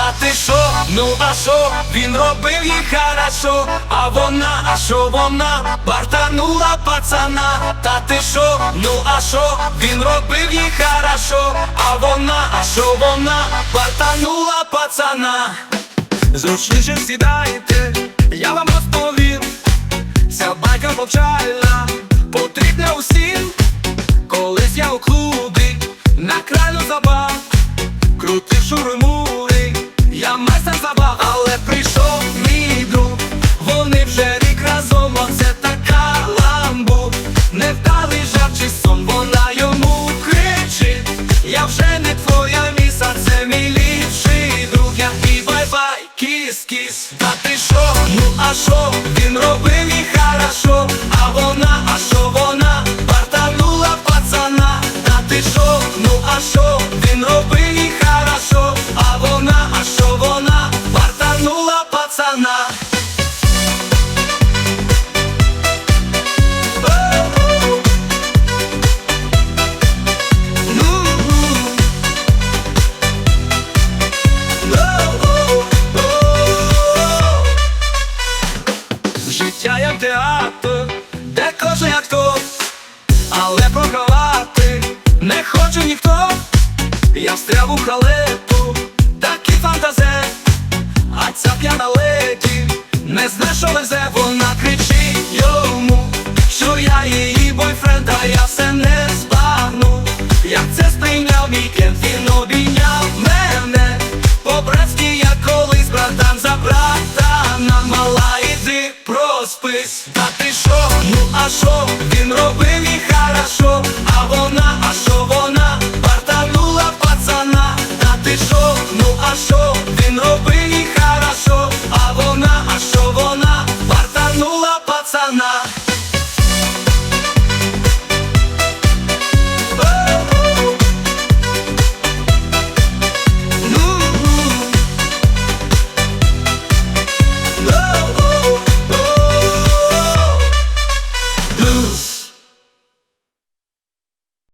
Та ти шо, ну а шо, він робив їй хорошо, а вона, а шо вона, бартанула пацана, та ти шо, ну а шо, він робив їй хорошо, а вона, а шо вона, бартанула пацана. Зручніше сідайте, я вам розповім, ця байка повчальна, потрібна усім. Колись я у клубі на краю забав, крутив шурмури, майстер забав, але прийшов мій друг, вони вже рік разом, оце така ламбу, невдалий жарт чи сон, вона йому кричить, я вже не твоя міса, це мій ліпший друг, я і бай-бай, кіс-кіс, та ти шо, ну а шо, він робив де кожен актор, але програвати не хоче ніхто. Я встряв у халепу, такий фантазе, а ця п'яна леді не зна, що везе, вона кричить йому, що я її бойфренд, а я все не збагну. Як це сприйняв мій кент, він обійняв мене. По-братськи я колись братан за братана Мала іди проспись, та ти а шо, він робив і хорошо, а вона, а що вона, бартанула пацана, та ти шо, ну а шо, він робив і хорошо, а вона, а що вона, бартанула пацана.